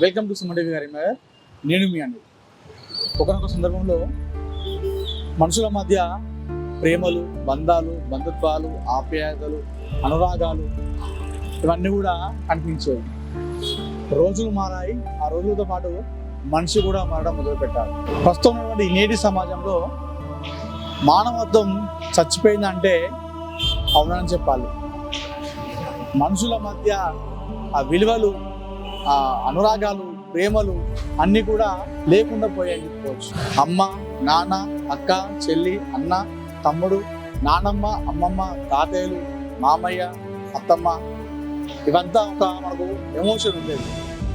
Welcome to Sumadevi గారి నగర్ నేను మీ అండి ఒకనొక సందర్భంలో మనుషుల మధ్య ప్రేమలు బంధాలు బంధుత్వాలు ఆప్యాయతలు అనురాగాలు ఇవన్నీ కూడా కనిపించేవి రోజులు మారాయి ఆ రోజులతో పాటు మనిషి కూడా మారడం మొదలుపెట్టారు. ప్రస్తుతం ఉన్నటువంటి నేటి సమాజంలో మానవత్వం చచ్చిపోయిందంటే అవునని చెప్పాలి. మనుషుల మధ్య ఆ విలువలు ఆ అనురాగాలు ప్రేమలు అన్నీ కూడా లేకుండా పోయాయని చెప్పుకోవచ్చు. అమ్మ నాన్న అక్క చెల్లి అన్న తమ్ముడు నానమ్మ అమ్మమ్మ తాతయ్యలు మామయ్య అత్తమ్మ ఇవంతా ఒక మనకు ఎమోషన్ ఉండేది.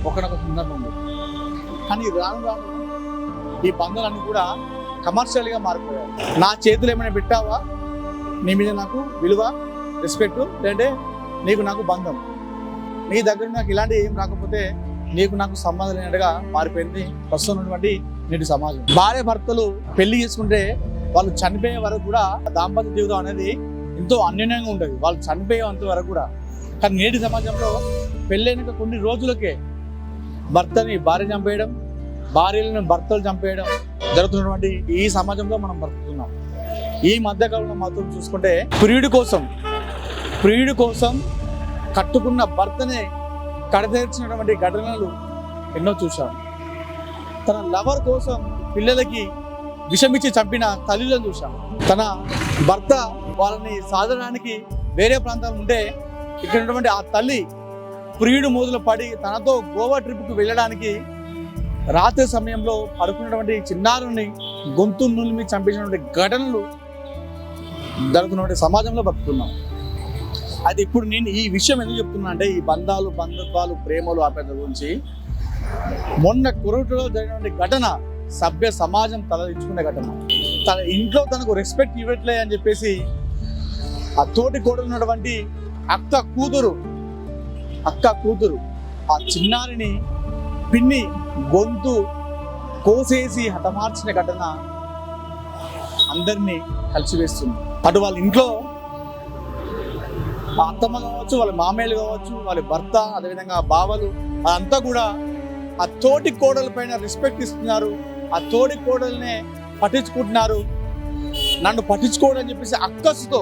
ఒకనొక సందర్భంలో కానీ రాను రాను ఈ బంధాలన్నీ కూడా కమర్షియల్గా మారిపోయాయి. నా చేతులు ఏమైనా పెట్టావా? నీ మీద నాకు విలువ రెస్పెక్ట్ లేదంటే నీకు నాకు బంధం. నీ దగ్గర నాకు ఇలాంటి ఏం రాకపోతే నీకు నాకు సంబంధం లేనట్టుగా మారిపోయింది. ప్రస్తుతం ఉన్నటువంటి నేటి సమాజం. భార్య భర్తలు పెళ్ళి చేసుకుంటే వాళ్ళు చనిపోయే వరకు కూడా దాంపత్య జీవితం అనేది ఎంతో అన్యోన్యంగా ఉంటుంది వాళ్ళు చనిపోయేంత వరకు కూడా. కానీ నేటి సమాజంలో పెళ్ళైన కొన్ని రోజులకే భర్తని భార్య చంపేయడం భార్యలను భర్తలు చంపేయడం జరుగుతున్నటువంటి ఈ సమాజంలో మనం బ్రతుకుతున్నాం. ఈ మధ్యకాలంలో మాత్రం చూసుకుంటే ప్రియుడి కోసం ప్రియుడి కోసం కట్టుకున్న భర్తనే కడతీర్చినటువంటి ఘటనలు ఎన్నో చూశాం. తన లవర్ కోసం పిల్లలకి విషమిచ్చి చంపిన తల్లిలను చూశాం. తన భర్త వాళ్ళని సాధడానికి వేరే ప్రాంతాలు ఉంటే ఇక్కడ ఉన్నటువంటి ఆ తల్లి ప్రియుడు మోదులు పడి తనతో గోవా ట్రిప్కి వెళ్ళడానికి రాత్రి సమయంలో పడుకున్నటువంటి చిన్నారుని గొంతు నులిమి చంపించినటువంటి ఘటనలు జరుగుతున్నటువంటి సమాజంలో బతుకుతున్నాం. అది ఇప్పుడు నేను ఈ విషయం ఎందుకు చెప్తున్నా అంటే ఈ బంధాలు బంధుత్వాలు ప్రేమలు ఆప్యాయత గురించి. మొన్న కురుటలో జరిగినటువంటి ఘటన సభ్య సమాజం తలదించుకునే ఘటన. తన ఇంట్లో తనకు రెస్పెక్ట్ ఇవ్వట్లే అని చెప్పేసి ఆ తోటి ఉన్నటువంటి అక్క కూతురు అక్క కూతురు ఆ చిన్నారిని పిన్ని గొంతు కోసేసి హతమార్చిన ఘటన అందరినీ కలిసివేస్తుంది. అటు వాళ్ళ ఇంట్లో అత్తమ్మ కావచ్చు వాళ్ళ మామయ్యలు కావచ్చు వాళ్ళ భర్త అదేవిధంగా బావలు అదంతా కూడా ఆ తోటి కోడల పైన రెస్పెక్ట్ ఇస్తున్నారు. ఆ తోటి కోడల్నే పట్టించుకుంటున్నారు. నన్ను పట్టించుకోవడం అని చెప్పేసి అక్కసుతో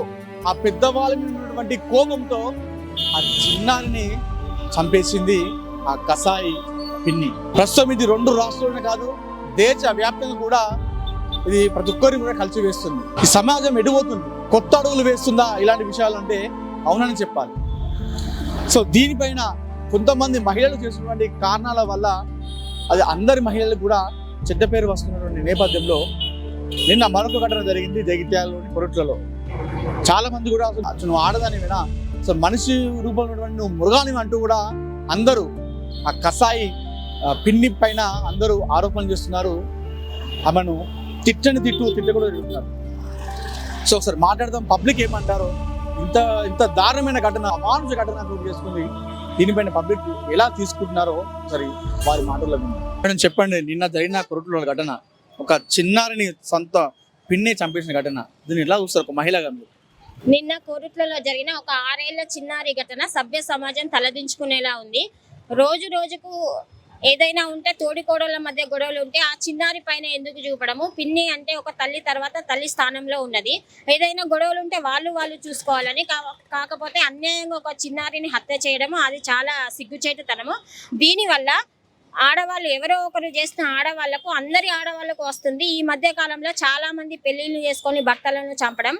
ఆ పెద్దవాళ్ళ మీద ఉన్నటువంటి కోపంతో ఆ చిన్నారిని చంపేసింది ఆ కసాయి పిన్ని. ప్రస్తుతం ఇది రెండు రాష్ట్రాలనే కాదు దేశ వ్యాప్తంగా కూడా ఇది ప్రతి ఒక్కరిని కూడా కలిసి వేస్తుంది ఈ సమాజం ఎడిపోతుంది కొత్త అడుగులు వేస్తుందా ఇలాంటి విషయాలు అంటే అవునని చెప్పాలి. సో దీనిపైన కొంతమంది మహిళలు చేసినటువంటి కారణాల వల్ల అది అందరి మహిళలకు కూడా చెడ్డ పేరు వస్తున్నటువంటి నేపథ్యంలో నిన్న మరొక ఘటన జరిగింది జగిత్యాలలోని కొరట్లలో. చాలామంది కూడా అసలు నువ్వు ఆడదాని వినా అసలు మనిషి రూపంలో ఉన్నటువంటి నువ్వు మృగాని అంటూ కూడా అందరూ ఆ కసాయి పిన్ని పైన అందరూ ఆరోపణలు చేస్తున్నారు. ఆమెను తిట్టని తిట్టు తిట్టకూడదు సో ఒకసారి మాట్లాడదాం పబ్లిక్ ఏమంటారో ఇంత ఇంత దారుణమైన ఘటన అమానుష ఘటన చోటు చేసుకుంది దీనిపైన పబ్లిక్ ఎలా తీసుకుంటున్నారో సరే వారి మాటల్లో మేడం చెప్పండి నిన్న జరిగిన కొరట్లో ఘటన ఒక చిన్నారిని సొంత పిన్ని చంపేసిన ఘటన దీన్ని ఎలా చూస్తారు ఒక మహిళగా మీరు? నిన్న కోరుట్లలో జరిగిన ఒక ఆరేళ్ళ చిన్నారి ఘటన సభ్య సమాజం తలదించుకునేలా ఉంది. రోజు రోజుకు ఏదైనా ఉంటే తోడికోడళ్ళ మధ్య గొడవలు ఉంటే ఆ చిన్నారి పైన ఎందుకు చూపడము? పిన్ని అంటే ఒక తల్లి తర్వాత తల్లి స్థానంలో ఉన్నది. ఏదైనా గొడవలు ఉంటే వాళ్ళు వాళ్ళు చూసుకోవాలని కా- కాకపోతే అన్యాయంగా ఒక చిన్నారిని హత్య చేయడము అది చాలా సిగ్గుచేటుతనము. దీనివల్ల ఆడవాళ్ళు ఎవరో ఒకరు చేస్తున్న ఆడవాళ్ళకు అందరి ఆడవాళ్ళకు వస్తుంది. ఈ మధ్య కాలంలో చాలా మంది పెళ్ళిళ్ళు చేసుకొని భర్తలను చంపడం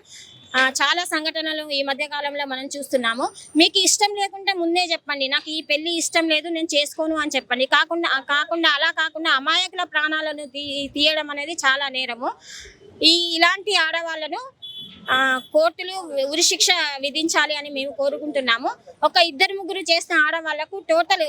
చాలా సంఘటనలు ఈ మధ్య కాలంలో మనం చూస్తున్నాము. మీకు ఇష్టం లేకుంటే ముందే చెప్పండి. నాకు ఈ పెళ్ళి ఇష్టం లేదు నేను చేసుకోను అని చెప్పండి. కాకుండా కాకుండా అలా కాకుండా అమాయకుల ప్రాణాలను తీ తీయడం అనేది చాలా నేరము. ఈ ఇలాంటి ఆడవాళ్ళను కోర్టులు ఉరిశిక్ష విధించాలి అని మేము కోరుకుంటున్నాము. ఒక ఇద్దరు ముగ్గురు చేసిన ఆడవాళ్ళకు టోటల్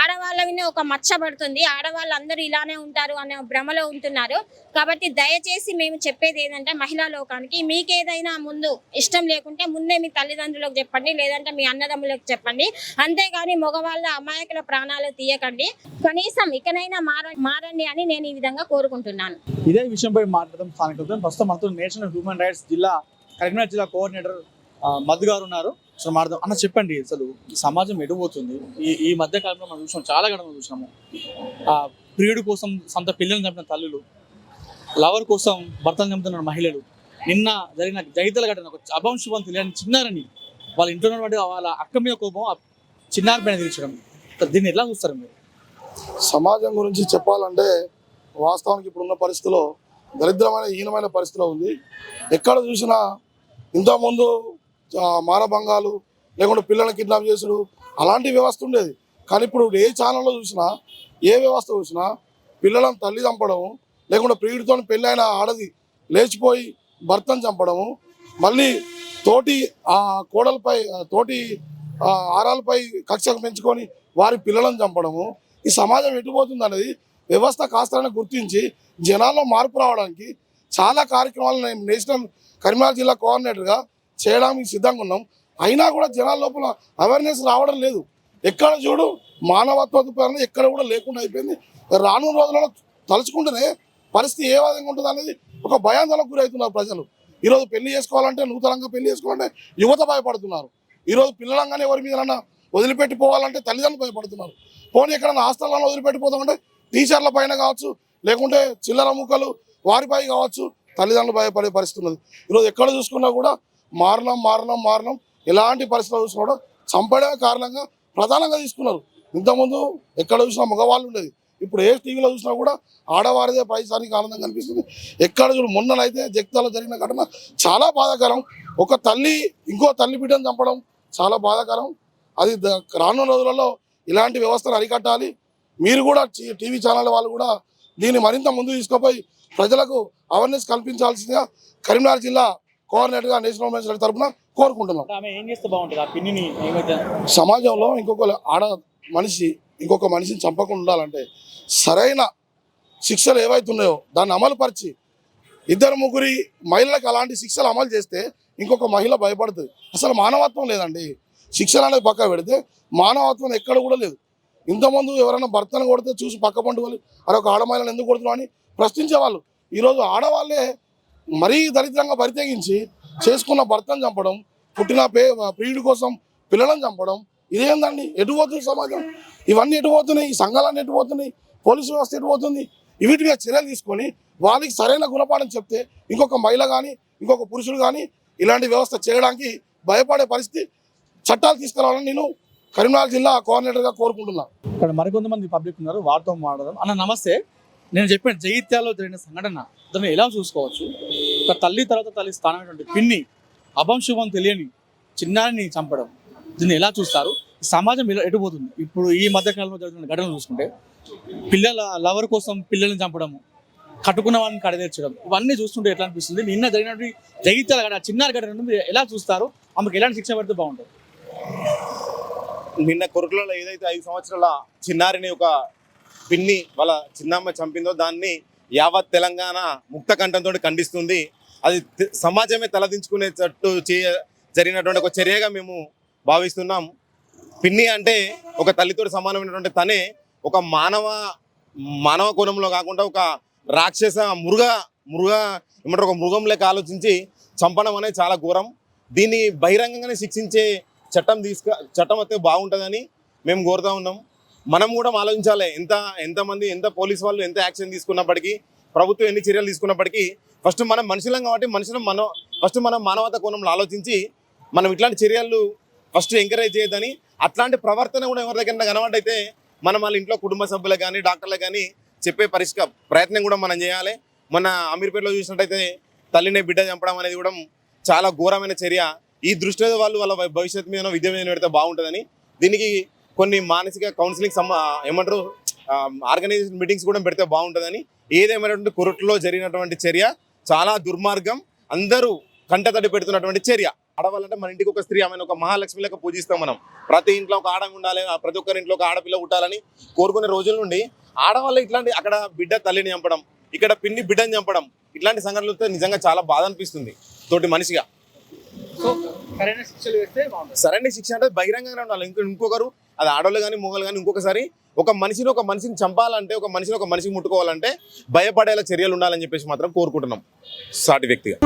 ఆడవాళ్ళని ఒక మచ్చ పడుతుంది. ఆడవాళ్ళు అందరూ ఇలానే ఉంటారు అనే భ్రమలో ఉంటున్నారు. కాబట్టి దయచేసి మేము చెప్పేది ఏంటంటే మహిళా లోకానికి మీకేదైనా ముందు ఇష్టం లేకుంటే ముందే మీ తల్లిదండ్రులకు చెప్పండి లేదంటే మీ అన్నదమ్ములకు చెప్పండి. అంతేగాని మగవాళ్ళ అమాయకుల ప్రాణాలు తీయకండి. కనీసం ఇకనైనా మార మారండి అని నేను ఈ విధంగా కోరుకుంటున్నాను. ఇదే విషయంపై మాట్లాడడం స్థానిక ప్రస్తుతం మనతో నేషనల్ హ్యూమన్ రైట్స్ జిల్లా కరీంనగర్ జిల్లా కోఆర్డినేటర్ మధు గారు ఉన్నారు. అసలు మాట్లాడదాం. అన్న చెప్పండి అసలు ఈ సమాజం ఎడిపోతుంది ఈ ఈ మధ్య కాలంలో మనం చూసాం చాలా గడమ చూసాము ఆ ప్రియుడి కోసం సొంత పిల్లల్ని చంపిన తల్లులు లవర్ కోసం భర్తలు చంపుతున్న మహిళలు నిన్న జరిగిన జైతల ఘటన ఒక అభం శుభం తెలియని చిన్నారని వాళ్ళ ఇంట్లో ఉన్నటువంటి వాళ్ళ అక్క మీద కోపం ఆ చిన్నారి పైన తీర్చడం. దీన్ని ఎలా చూస్తారు మీరు? సమాజం గురించి చెప్పాలంటే వాస్తవానికి ఇప్పుడున్న పరిస్థితిలో దరిద్రమైన హీనమైన పరిస్థితిలో ఉంది. ఎక్కడ చూసినా ఇంతకుముందు మారభంగాలు మానభంగాలు లేకుంటే పిల్లల్ని కిడ్నాప్ చేసుడు అలాంటి వ్యవస్థ ఉండేది. కానీ ఇప్పుడు ఏ ఛానల్లో చూసినా ఏ వ్యవస్థ చూసినా పిల్లలను తల్లి చంపడము లేకుంటే ప్రియుడితో పెళ్ళైన ఆడది లేచిపోయి భర్తను చంపడము మళ్ళీ తోటి ఆ కోడలపై తోటి ఆరాలపై కక్ష పెంచుకొని వారి పిల్లలను చంపడము ఈ సమాజం ఎటుపోతుంది అనేది వ్యవస్థ కాస్త గుర్తించి జనాల్లో మార్పు రావడానికి చాలా కార్యక్రమాలు నేను నేషనల్ కరీంనగర్ జిల్లా కోఆర్డినేటర్గా చేయడానికి సిద్ధంగా ఉన్నాం. అయినా కూడా జనాల లోపల అవేర్నెస్ రావడం లేదు. ఎక్కడ చూడు మానవత్వత పరంగా ఎక్కడ కూడా లేకుండా అయిపోయింది. రానున్న రోజులలో తలుచుకుంటేనే పరిస్థితి ఏ విధంగా ఉంటుంది అనేది ఒక భయాందోళనకు గురవుతున్నారు ప్రజలు. ఈరోజు పెళ్ళి చేసుకోవాలంటే నూతనంగా పెళ్ళి చేసుకోవాలంటే యువత భయపడుతున్నారు. ఈరోజు పిల్లలంగానే ఎవరి మీద వదిలిపెట్టి పోవాలంటే తల్లిదండ్రులు భయపడుతున్నారు. పోనీ ఎక్కడైనా హాస్టల్లో వదిలిపెట్టిపోతామంటే టీచర్ల పైన కావచ్చు లేకుంటే చిల్లర ముక్కలు వారిపై కావచ్చు తల్లిదండ్రులు భయపడే పరిస్థితి ఉన్నది. ఈరోజు ఎక్కడ చూసుకున్నా కూడా మారణం మారణం మారణం ఎలాంటి పరిస్థితులు చూసినా కూడా చంపడమే కారణంగా ప్రధానంగా తీసుకున్నారు. ఇంతకుముందు ఎక్కడ చూసినా మగవాళ్ళు ఉండేది. ఇప్పుడు ఏ టీవీలో చూసినా కూడా ఆడవారిదే పైసానికి ఆనందం కనిపిస్తుంది. ఎక్కడ చూడు మొన్ననైతే జగ్తాలో జరిగిన ఘటన చాలా బాధాకరం. ఒక తల్లి ఇంకో తల్లి బిడ్డను చంపడం చాలా బాధాకరం. అది రానున్న రోజులలో ఇలాంటి వ్యవస్థను అరికట్టాలి. మీరు కూడా టీవీ ఛానల్ వాళ్ళు కూడా దీన్ని మరింత ముందు తీసుకుపోయి ప్రజలకు అవేర్నెస్ కల్పించాల్సిందిగా కరీంనగర్ జిల్లా కోఆర్డినేటర్గా నేషనల్ మెన్స్ తరఫున కోరుకుంటున్నాం. సమాజంలో ఇంకొక ఆడ మనిషి ఇంకొక మనిషిని చంపకుండా ఉండాలంటే సరైన శిక్షలు ఏవైతున్నాయో దాన్ని అమలు పరిచి ఇద్దరు ముగ్గురి మహిళలకు అలాంటి శిక్షలు అమలు చేస్తే ఇంకొక మహిళ భయపడుతుంది. అసలు మానవత్వం లేదండి. శిక్షలు అనేది పక్క పెడితే మానవత్వం ఎక్కడ కూడా లేదు. ఇంతకుముందు ఎవరైనా భర్తను కొడితే చూసి పక్క పండుగలు అరే ఒక ఆడమహిళను ఎందుకు కొడుతున్నావు? అని ప్రశ్నించేవాళ్ళు. ఈరోజు ఆడవాళ్ళే మరీ దరిద్రంగా పరితెగించి చేసుకున్న భర్తను చంపడం పుట్టిన పే ప్రియుడి కోసం పిల్లలను చంపడం ఇదేందండి? ఎటు పోతుంది సమాజం? ఇవన్నీ ఎటు పోతున్నాయి? ఈ సంఘాలన్నీ ఎటు పోతున్నాయి? పోలీసు వ్యవస్థ ఎటు పోతుంది? వీటి మీద చర్యలు తీసుకొని వాళ్ళకి సరైన గుణపాఠం చెప్తే ఇంకొక మహిళ కానీ ఇంకొక పురుషుడు కానీ ఇలాంటి వ్యవస్థ చేయడానికి భయపడే పరిస్థితి చట్టాలు తీసుకురావాలని నేను కరీంనగర్ జిల్లా కోఆర్డినేటర్గా కోరుకుంటున్నాను ఇక్కడ మరికొంతమంది పబ్లిక్ ఉన్నారు వారితో మాట్లాడదాం. అన్న నమస్తే. నేను చెప్పిన జైత్యాలో జరిగిన సంఘటన దాన్ని ఎలా చూసుకోవచ్చు? ఒక తల్లి తర్వాత తల్లి స్థానమైనటువంటి పిన్ని అభంశుభం తెలియని చిన్నారిని చంపడం దీన్ని ఎలా చూస్తారు? సమాజం ఎటుపోతుంది ఇప్పుడు ఈ మధ్యకాలంలో జరుగుతున్న ఘటనలు చూసుకుంటే పిల్లల లవర్ కోసం పిల్లల్ని చంపడము కట్టుకున్న వాడిని కడదేర్చడం ఇవన్నీ చూస్తుంటే ఎట్లా అనిపిస్తుంది? నిన్న జరిగినటువంటి జగిత్యాల ఘటన చిన్నారి ఘటన ఎలా చూస్తారు? ఆమెకు ఎలాంటి శిక్ష పడితే బాగుంటుంది? నిన్న కొరుకులలో ఏదైతే ఐదు సంవత్సరాల చిన్నారిని ఒక పిన్ని వాళ్ళ చిన్నమ్మ చంపిందో దాన్ని యావత్ తెలంగాణ ముక్త కంఠంతో ఖండిస్తుంది. అది సమాజమే సమాజమే తలదించుకునేటట్టు చే జరిగినటువంటి ఒక చర్యగా మేము భావిస్తున్నాం. పిన్ని అంటే ఒక తల్లితో సమానమైనటువంటి తనే ఒక మానవ మానవ కోణంలో కాకుండా ఒక రాక్షస మృగ మృగ ఏమంటారు ఒక మృగం లెక్క ఆలోచించి చంపడం అనేది చాలా ఘోరం. దీన్ని బహిరంగంగానే శిక్షించే చట్టం తీసుక చట్టం వస్తే బాగుంటుందని మేము కోరుతా ఉన్నాం. మనం కూడా ఆలోచించాలి ఎంత ఎంతమంది ఎంత పోలీస్ వాళ్ళు ఎంత యాక్షన్ తీసుకున్నప్పటికీ ప్రభుత్వం ఎన్ని చర్యలు తీసుకున్నప్పటికీ ఫస్ట్ మనం మనుషులం కాబట్టి మనుషులం మనం ఫస్ట్ మనం మానవత కోణంలో ఆలోచించి మనం ఇట్లాంటి చర్యలు ఫస్ట్ ఎంకరేజ్ చేయొద్దని అట్లాంటి ప్రవర్తన కూడా ఎవరి దగ్గర కనబడైతే మనం వాళ్ళ ఇంట్లో కుటుంబ సభ్యులకు కానీ డాక్టర్లకు కానీ చెప్పే పరిష్క ప్రయత్నం కూడా మనం చేయాలి. మన అమీర్పేటలో చూసినట్టయితే తల్లిని బిడ్డ చంపడం అనేది కూడా చాలా ఘోరమైన చర్య. ఈ దృష్టిలో వాళ్ళు వాళ్ళ భవిష్యత్తు మీద విద్య మీద పెడితే బాగుంటుందని. దీనికి కొన్ని మానసిక కౌన్సిలింగ్ సమ ఏమంటారు? ఆర్గనైజేషన్ మీటింగ్స్ కూడా పెడితే బాగుంటుందని. ఏదేమైనటువంటి కొరట్లో జరిగినటువంటి చర్య చాలా దుర్మార్గం. అందరూ కంటతడి పెడుతున్నటువంటి చర్య. ఆడవాళ్ళంటే మన ఇంటికి ఒక స్త్రీ ఆమెను ఒక మహాలక్ష్మి లెక్క పూజిస్తాం మనం. ప్రతి ఇంట్లో ఒక ఆడ ఉండాలి ప్రతి ఒక్కరి ఇంట్లో ఒక ఆడపిల్ల ఉండాలని కోరుకునే రోజుల నుండి ఆడవాళ్ళు ఇట్లాంటి అక్కడ బిడ్డ తల్లిని చంపడం ఇక్కడ పిన్ని బిడ్డని చంపడం ఇట్లాంటి సంఘటనలతో నిజంగా చాలా బాధ అనిపిస్తుంది. తోటి మనిషిగా. సో సరైన శిక్షలు వేస్తే బాగుంటుంది. సరైన శిక్ష అంటే బహిరంగంగా ఉండాలి. ఇంకో ఇంకొకరు అది ఆడవాళ్ళు కానీ మొగలు కానీ ఇంకొకసారి ఒక మనిషిని ఒక మనిషిని చంపాలంటే ఒక మనిషిని ఒక మనిషిని ముట్టుకోవాలంటే భయపడేలా చర్యలు ఉండాలని చెప్పేసి మాత్రం కోరుకుంటున్నాం సాటి వ్యక్తిగా.